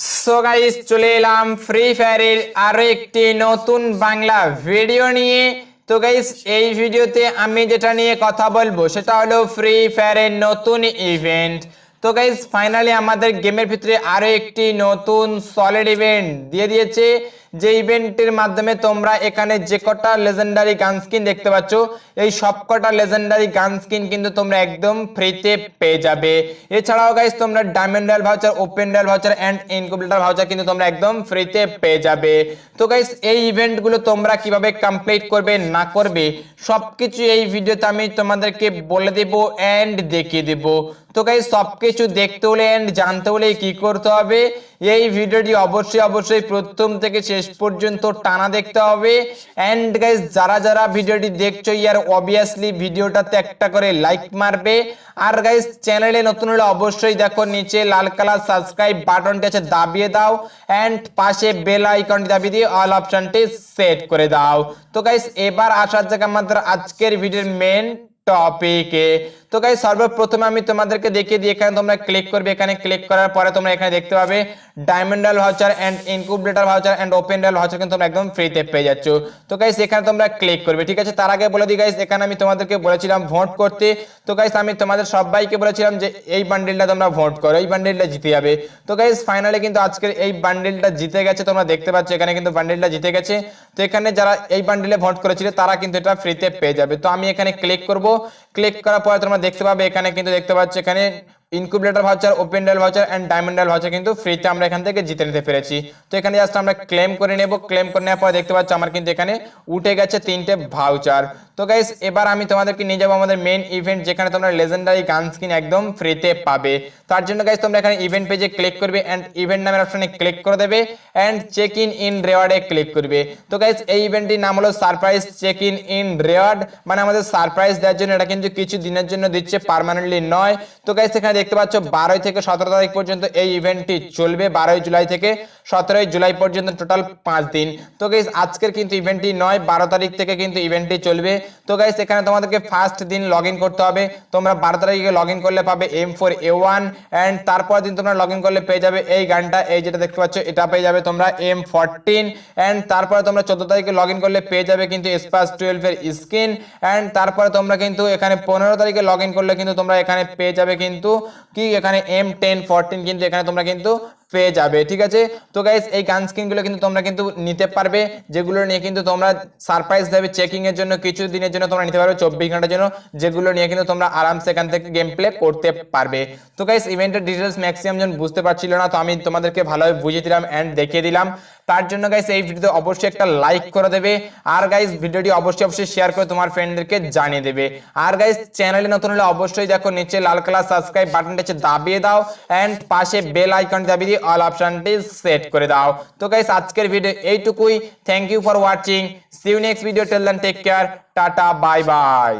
So guys চলে এলাম free ফায়ারের আরও একটি নতুন বাংলা ভিডিও নিয়ে। তো গাইস এই ভিডিওতে আমি যেটা নিয়ে কথা বলব, সেটা হলো ফ্রি ফায়ারের নতুন ইভেন্ট তো গাইস ফাইনালি আমাদের গেমের ভিতরে আরও একটি নতুন সলিড ইভেন্ট দিয়ে দিয়েছে। যে ইভেন্টের মাধ্যমে তোমরা এখানে যে কটা লেজেন্ডারি গান স্কিন দেখতে পাচ্ছ, এই সব কটা লেজেন্ডারি গান স্কিন কিন্তু তোমরা একদম ফ্রিতে পেয়ে যাবে। এছাড়াও গাইস তোমরা diamond royal voucher open royal voucher and incubator voucher কিন্তু তোমরা একদম ফ্রিতে পেয়ে যাবে। তো গাইস এই ইভেন্টগুলো তোমরা কীভাবে কমপ্লিট করবে, না করবে, সবকিছু এই ভিডিওতে আমি তোমাদেরকে বলে দেব এন্ড দেখিয়ে দেব। তো গাইস সবকিছু দেখতে হলে এন্ড জানতে হলে কি করতে হবে? এই ভিডিওটি অবশ্যই অবশ্যই প্রথম থেকে শেষ পর্যন্ত টানা দেখতে হবে। এন্ড গাইস যারা যারা ভিডিওটি দেখছ, ইয়ার অবভিয়াসলি ভিডিওটাতে একটা করে লাইক মারবে। আর গাইস চ্যানেলে নতুন হলে অবশ্যই দেখো, নিচে লাল কালার সাবস্ক্রাইব বাটনটি আছে, দাবিয়ে দাও। এন্ড পাশে বেল আইকনটি দাবিয়ে দিয়ে অল অপশনটি সেট করে দাও। তো গাইস এবার আসার জায়গা আমাদের আজকের ভিডিওর মেন টপিকে তো গাইস সর্বপ্রথমে আমি তোমাদেরকে দেখিয়ে দিই, এখানে তোমরা ক্লিক করবে, এখানে ক্লিক করার পরে তোমরা এখানে দেখতে পাবে ডায়মন্ডাল voucher and incubator voucher and open ডাল ভাউচার কিন্তু তোমরা একদম ফ্রিতে পেয়ে যাচ্ছ। তো গাইস এখানে তোমরা ক্লিক করবে, ঠিক আছে? তার আগে বলে দিই গাইস এখানে আমি তোমাদেরকে বলেছিলাম ভোট করতে। তো গাইস আমি তোমাদের সবাইকে বলেছিলাম যে এই বান্ডেলটা তোমরা ভোট করো, এই বান্ডেলটা জিতে যাবে। তো গাইস ফাইনালি কিন্তু আজকের এই বান্ডেলটা জিতে গেছে, তোমরা দেখতে পাচ্ছ এখানে কিন্তু বান্ডেলটা জিতে গেছে। তো এখানে যারা এই বান্ডেলে ভোট করেছিল, তারা কিন্তু এটা ফ্রিতে পেয়ে যাবে। তো আমি এখানে ক্লিক করব ক্লিক করার পরে তোমরা দেখতে পাবে এখানে কিন্তু দেখতে পাচ্ছ এখানে ইনকুবেটর ভাউচার ওপেন ডাল ভাউচার অ্যান্ড ডায়মন্ড ডাল ভাউচার কিন্তু ফ্রিতে আমরা এখান থেকে জিতে নিতে পেরেছি। তো এখানে জাস্ট আমরা ক্লেম করে নেব। ক্লেম করে নেওয়ার পর দেখতে পাচ্ছ আমার কিন্তু এখানে উঠে গেছে তিনটে ভাউচার তো গাইস এবার আমি তোমাদেরকে নিয়ে যাব আমাদের মেন ইভেন্ট যেখানে তোমরা লেজেন্ডারি গান স্কিন একদম ফ্রিতে পাবে। তার জন্য গাইস তোমরা এখানে ইভেন্ট পেজে ক্লিক করবে অ্যান্ড ইভেন্ট নামের অপশনে ক্লিক করে দেবে অ্যান্ড চেক ইন ইন রেওয়ার্ডে ক্লিক করবে। তো গাইস এই ইভেন্টটির নাম হলো surprise check in in reward মানে আমাদের সারপ্রাইজ দেওয়ার জন্য এটা কিন্তু কিছু দিনের জন্য দিচ্ছে পার্মানেন্টলি নয়। তো গাইস এখানে দেখতে পাচ্ছ, বারোই থেকে সতেরো তারিখ পর্যন্ত এই ইভেন্টটি চলবে। বারোই জুলাই থেকে সতেরোই জুলাই পর্যন্ত টোটাল পাঁচ দিন। তো গাইস আজকের কিন্তু ইভেন্টটি নয়, বারো তারিখ থেকে কিন্তু ইভেন্টটি চলবে। তো গাইস এখানে তোমাদেরকে ফার্স্ট দিন লগ করতে হবে। তোমরা বারো তারিখে লগ করলে পাবে M four A one and তারপর দিন তোমরা লগ করলে পেয়ে যাবে এই গানটা। এই যেটা দেখতে পাচ্ছ, এটা পেয়ে যাবে তোমরা এম ফোরটিন অ্যান্ড তারপরে তোমরা চোদ্দ তারিখে লগ করলে পেয়ে যাবে কিন্তু স্পাস টুয়েলভ এর স্ক্রিন অ্যান্ড তারপরে তোমরা কিন্তু এখানে পনেরো তারিখে লগ করলে কিন্তু তোমরা এখানে পেয়ে যাবে কিন্তু কি এখানে এম টেন ফোরটিন কিন্তু এখানে তোমরা কিন্তু পেয়ে যাবে, ঠিক আছে? তো গাইস এই গান স্ক্রিনগুলো কিন্তু তোমরা কিন্তু নিতে পারবে, যেগুলো নিয়ে কিন্তু তোমরা সারপ্রাইজ দেবে চেকিং এর জন্য, কিছু দিনের জন্য তোমরা নিতে পারবে, চব্বিশ ঘণ্টার জন্য, যেগুলো নিয়ে কিন্তু তোমরা আরামসে এখান থেকে গেম প্লে করতে পারবে। তো গাইস ইভেন্টের ডিটেলস ম্যাক্সিমাম জন বুঝতে পারছিল না, তো আমি তোমাদেরকে ভালোভাবে বুঝিয়ে দিলাম এন্ড দেখিয়ে দিলাম। তার জন্য গাইস এই ভিডিওতে অবশ্যই একটা লাইক করে দেবে। আর গাইস ভিডিওটি অবশ্যই অবশ্যই শেয়ার করে তোমার ফ্রেন্ডদেরকে জানিয়ে দেবে। আর গাইস চ্যানেলে নতুন হলে অবশ্যই দেখো, নিচে লাল কালার সাবস্ক্রাইব বাটনটা হচ্ছে দাবিয়ে দাও। এন্ড পাশে বেল আইকন দাবিয়ে দিয়ে অল অপশনটি সেট করে দাও। তো গাইস আজকের ভিডিও এইটুকুই। Thank you for watching see you next video till then take care tata bye by